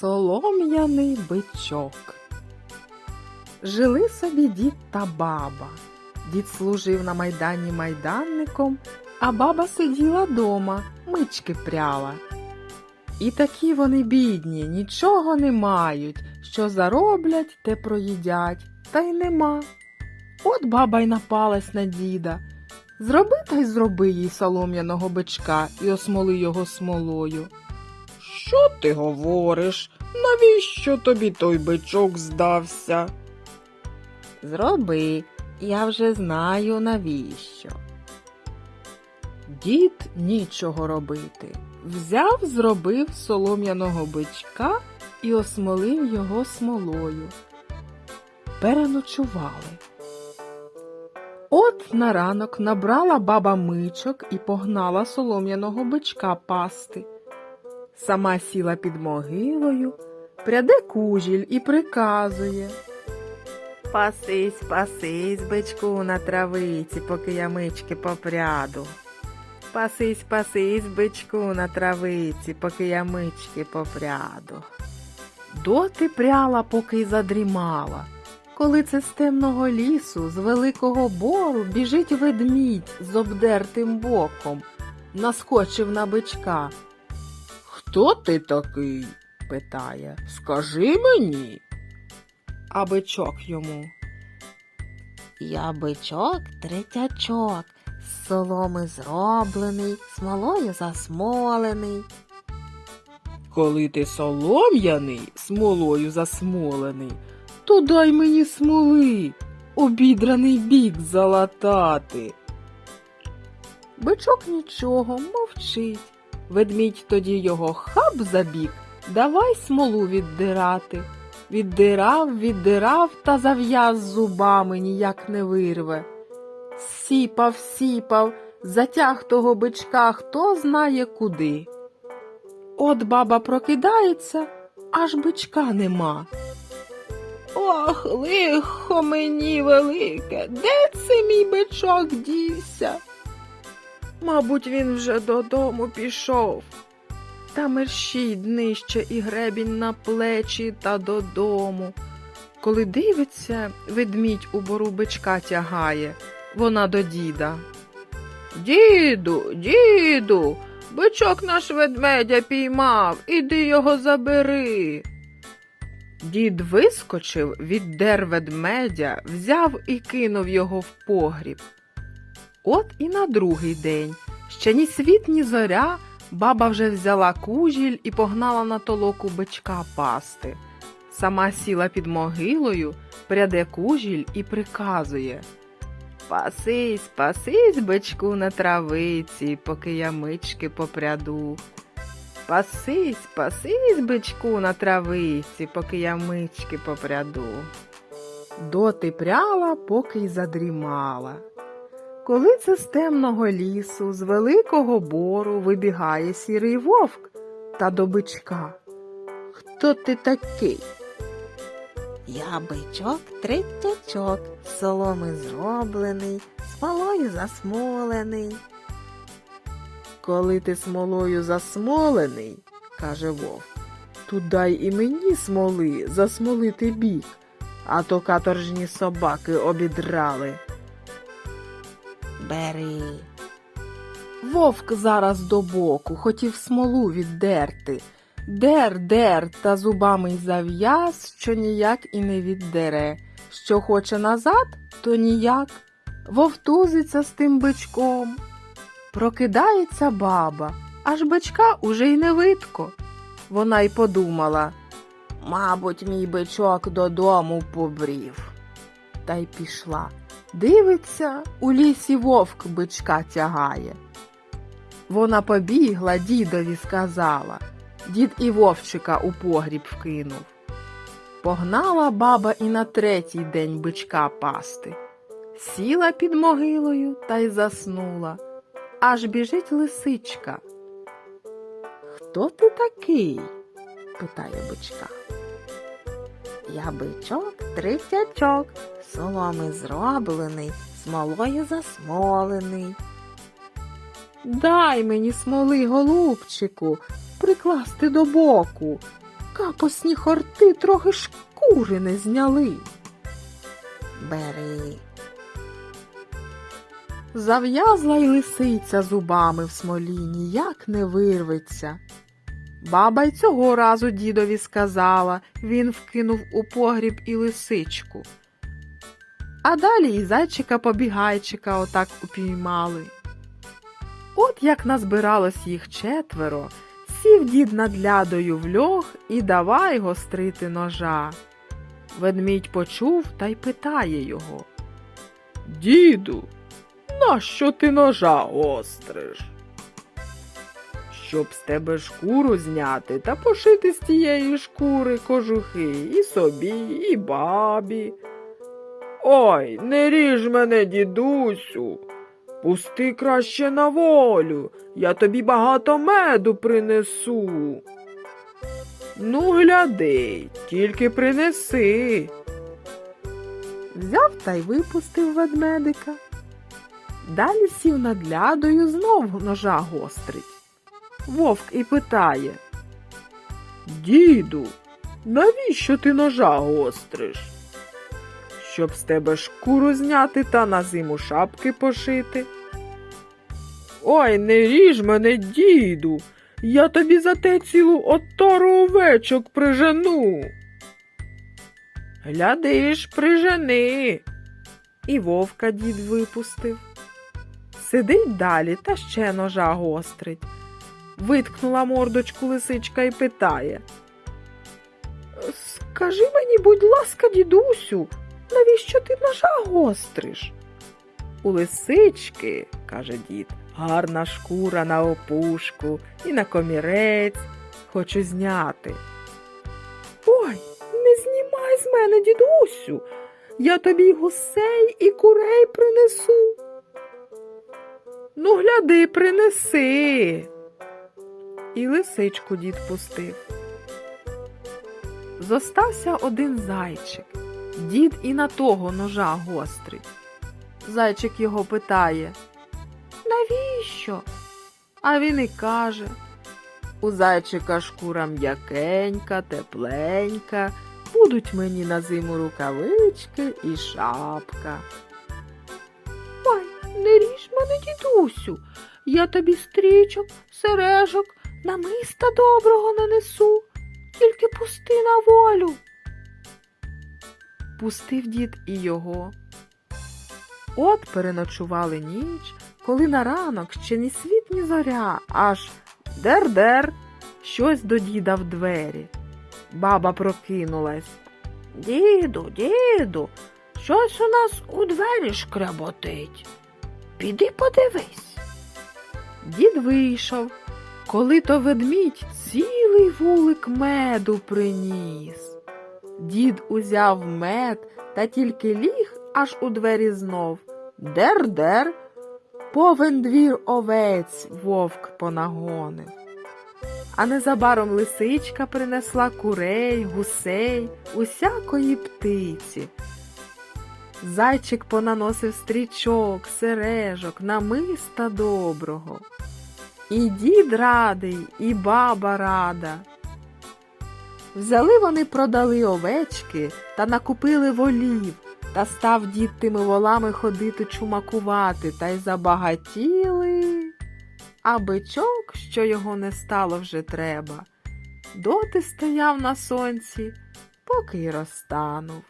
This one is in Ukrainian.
Солом'яний бичок. Жили собі дід та баба. Дід служив на майдані майданником, а баба сиділа дома, мички пряла. І такі вони бідні, нічого не мають, що зароблять, те проїдять, та й нема. От баба й напалась на діда. Зроби та й зроби їй солом'яного бичка і осмоли його смолою. Що ти говориш? Навіщо тобі той бичок здався? Зроби, я вже знаю навіщо. Дід нічого робити. Взяв, зробив солом'яного бичка і осмолив його смолою. Переночували. От на ранок набрала баба мичок і погнала солом'яного бичка пасти. Сама сіла під могилою, пряде кужіль і приказує. Пасись, пасись, бичку на травиці, поки я мички попряду. Пасись, пасись, бичку на травиці, поки я мички попряду. Доти пряла, поки й задрімала. Коли це з темного лісу, з великого бору біжить ведмідь з обдертим боком, наскочив на бичка. Хто ти такий? питає. Скажи мені. А бичок йому. Я бичок третячок, з соломи зроблений, смолою засмолений. Коли ти солом'яний, смолою засмолений, то дай мені смоли, обідраний бік залатати. Бичок нічого, мовчить. Ведмідь тоді його хап за бік, давай смолу віддирати. Віддирав, віддирав та зав'яз зубами ніяк не вирве. Сіпав, сіпав, затяг того бичка хто знає куди. От баба прокидається, аж бичка нема. Ох, лихо мені велике, де це мій бичок дівся? Мабуть, він вже додому пішов. Та мерщій днище і гребінь на плечі та додому. Коли дивиться, ведмідь у бору бичка тягає, вона до діда. Діду, діду, бичок наш ведмедя піймав, іди його забери. Дід вискочив, віддер ведмедя, взяв і кинув його в погріб. От і на другий день, ще ні світ, ні зоря, баба вже взяла кужіль і погнала на толоку бичка пасти. Сама сіла під могилою, пряде кужіль і приказує Пасись, пасись, бичку на травиці, поки я мички попряду. Пасись, пасись, бичку на травиці, поки я мички попряду. Доти пряла, поки й задрімала. Коли це з темного лісу, з великого бору вибігає сірий вовк та до бичка. Хто ти такий? Я бичок третячок, з соломи зроблений, смолою засмолений. Коли ти смолою засмолений, каже вовк, то дай і мені смоли засмолити бік, а то каторжні собаки обідрали. Бери. Вовк зараз до боку хотів смолу віддерти. Дер, дер, та зубами й зав'яз, що ніяк і не віддере. Що хоче назад, то ніяк. Вовтузиться з тим бичком. Прокидається баба, аж бичка уже й не видко. Вона й подумала, мабуть, мій бичок додому побрів. Та й пішла. Дивиться, у лісі вовк бичка тягає. Вона побігла, дідові сказала. Дід і вовчика у погріб вкинув. Погнала баба і на третій день бичка пасти. Сіла під могилою та й заснула. Аж біжить лисичка. Хто ти такий? питає бичка. Я бичок третячок, з соломи зроблений, смолою засмолений. Дай мені смоли, голубчику, прикласти до боку. капосні хорти трохи шкури не зняли. Бери. Зав'язла й лисиця зубами в смолі, ніяк не вирветься. Баба й цього разу дідові сказала, він вкинув у погріб і лисичку. А далі і зайчика побігайчика отак упіймали. От як назбиралось їх четверо, сів дід над лядою в льох і давай гострити ножа. Ведмідь почув та й питає його. Діду, нащо ти ножа гостриш? Щоб з тебе шкуру зняти та пошити з тієї шкури кожухи і собі, і бабі. Ой, не ріж мене, дідусю. Пусти краще на волю, я тобі багато меду принесу. Ну, гляди, тільки принеси. Взяв та й випустив ведмедика. Далі сів над лядою, знов ножа гострить. Вовк і питає. Діду, навіщо ти ножа гостриш? Щоб з тебе шкуру зняти та на зиму шапки пошити. Ой, не ріж мене, діду, я тобі за те цілу оттору овечок прижену. Глядиш, прижени. І вовка дід випустив. Сидить далі та ще ножа гострить. Виткнула мордочку лисичка і питає. Скажи мені, будь ласка, дідусю, навіщо ти ножа гостриш? У лисички, каже дід, гарна шкура на опушку і на комірець. Хочу зняти. Ой, не знімай з мене, дідусю. Я тобі гусей і курей принесу. Ну, гляди, принеси. І лисичку дід пустив. Зостався один зайчик. Дід і на того ножа гострить. Зайчик його питає Навіщо? А він і каже У зайчика шкура м'якенька, тепленька, будуть мені на зиму рукавички і шапка. Ой, не ріж мене, дідусю, я тобі стрічок, сережок, намиста доброго нанесу, тільки пусти на волю. Пустив дід і його. От переночували ніч, коли на ранок ще ні світ, ні зоря, аж дер-дер, щось до діда в двері. Баба прокинулась. Діду, діду, щось у нас у двері шкряботить. Піди подивись. Дід вийшов, коли то ведмідь цілий вулик меду приніс. Дід узяв мед та тільки ліг аж у двері знов. Дер-дер, повен двір овець вовк понагонив. А незабаром лисичка принесла курей, гусей, усякої птиці. Зайчик понаносив стрічок, сережок, намиста доброго. І дід радий, і баба рада. Взяли вони продали овечки та накупили волів, та став дід тими волами ходити чумакувати, та й забагатіли. А бичок, що його не стало вже треба, доти стояв на сонці, поки й розтанув.